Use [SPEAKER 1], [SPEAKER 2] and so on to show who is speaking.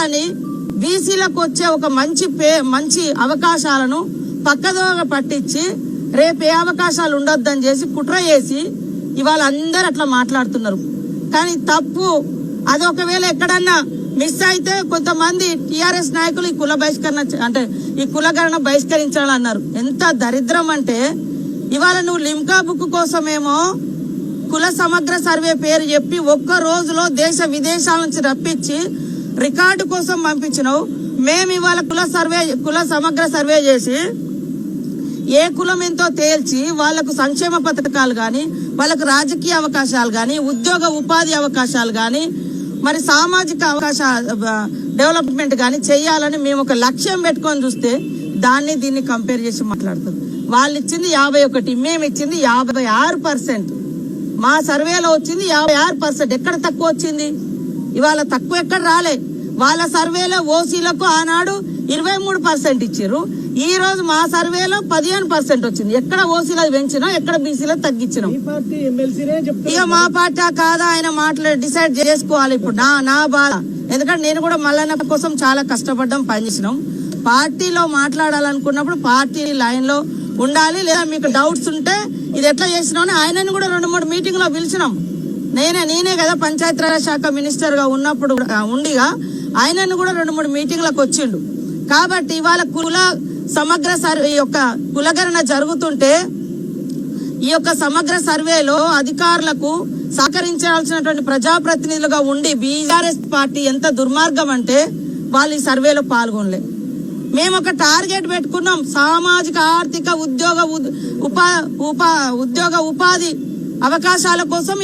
[SPEAKER 1] కావాలని బీసీలకు వచ్చే ఒక మంచి పే మంచి అవకాశాలను పక్కదోవ పట్టించి రేపు ఏ అవకాశాలు ఉండొద్దని చేసి కుట్ర చేసి ఇవాళ అందరు అట్లా మాట్లాడుతున్నారు. కానీ తప్పు. అది ఒకవేళ ఎక్కడన్నా మిస్ అయితే కొంతమంది టిఆర్ఎస్ నాయకులు ఈ కుల బహిష్కరణ అంటే ఈ కులగణన బహిష్కరించాలన్నారు. ఎంత దరిద్రం అంటే ఇవాళ నువ్వు లిమ్కా బుక్ కోసమేమో కుల సమగ్ర సర్వే పేరు చెప్పి ఒక్క రోజులో దేశ విదేశాల నుంచి రప్పించి రికార్డు కోసం పంపించినావు. మేము ఇవాళ కుల సర్వే కుల సమగ్ర సర్వే చేసి ఏ కులం ఎంతో తేల్చి వాళ్ళకు సంక్షేమ పథకాలు కానీ వాళ్ళకు రాజకీయ అవకాశాలు కానీ ఉద్యోగ ఉపాధి అవకాశాలు కానీ మరి సామాజిక అవకాశ డెవలప్మెంట్ కానీ చేయాలని మేము ఒక లక్ష్యం పెట్టుకొని చూస్తే దాన్ని దీన్ని కంపేర్ చేసి మాట్లాడుతుంది వాళ్ళు ఇచ్చింది యాభై ఒకటి మేము ఇచ్చింది యాభై ఆరు పర్సెంట్. మా సర్వేలో వచ్చింది యాభై ఆరు పర్సెంట్. ఎక్కడ తక్కువ వచ్చింది? ఇవాళ తక్కువ ఎక్కడ రాలే. వాళ్ళ సర్వేలో ఓసీలకు ఆనాడు ఇరవై మూడు పర్సెంట్ ఇచ్చారు ఈ రోజు మా సర్వేలో పదిహేను పర్సెంట్ వచ్చింది. ఎక్కడ ఓసీలో పెంచినా ఎక్కడ బీసీలో తగ్గించినాం. ఇక మా పార్టీ కాదా? ఆయన మాట్లాడి డిసైడ్ చేసుకోవాలి ఇప్పుడు. నా నా బాధ. ఎందుకంటే నేను కూడా మల్లన్న కోసం చాలా కష్టపడ్డాం పనిచేసినాం పార్టీలో మాట్లాడాలనుకున్నప్పుడు పార్టీ లైన్లో ఉండాలి. లేదా మీకు డౌట్స్ ఉంటే ఇది ఎట్లా చేసినాం అని ఆయనను కూడా రెండు మూడు మీటింగ్లో పిలిచినాం. నేనే నేనే కదా పంచాయతీరాజ్ శాఖ మినిస్టర్గా ఉన్నప్పుడు కూడా ఉండిగా ఆయనను కూడా రెండు మూడు మీటింగ్లకు వచ్చిండు. కాబట్టి ఇవాళ కుల సమగ్ర సర్వే యొక్క కులగణన జరుగుతుంటే ఈ యొక్క సమగ్ర సర్వేలో అధికారులకు సహకరించాల్సినటువంటి ప్రజాప్రతినిధులుగా ఉండి బీఆర్ఎస్ పార్టీ ఎంత దుర్మార్గం అంటే వాళ్ళు ఈ సర్వేలో పాల్గొనలే. మేము ఒక టార్గెట్ పెట్టుకున్నాం సామాజిక ఆర్థిక ఉద్యోగ ఉద్- ఉపా ఉపా ఉద్యోగ ఉపాధి అవకాశాల కోసం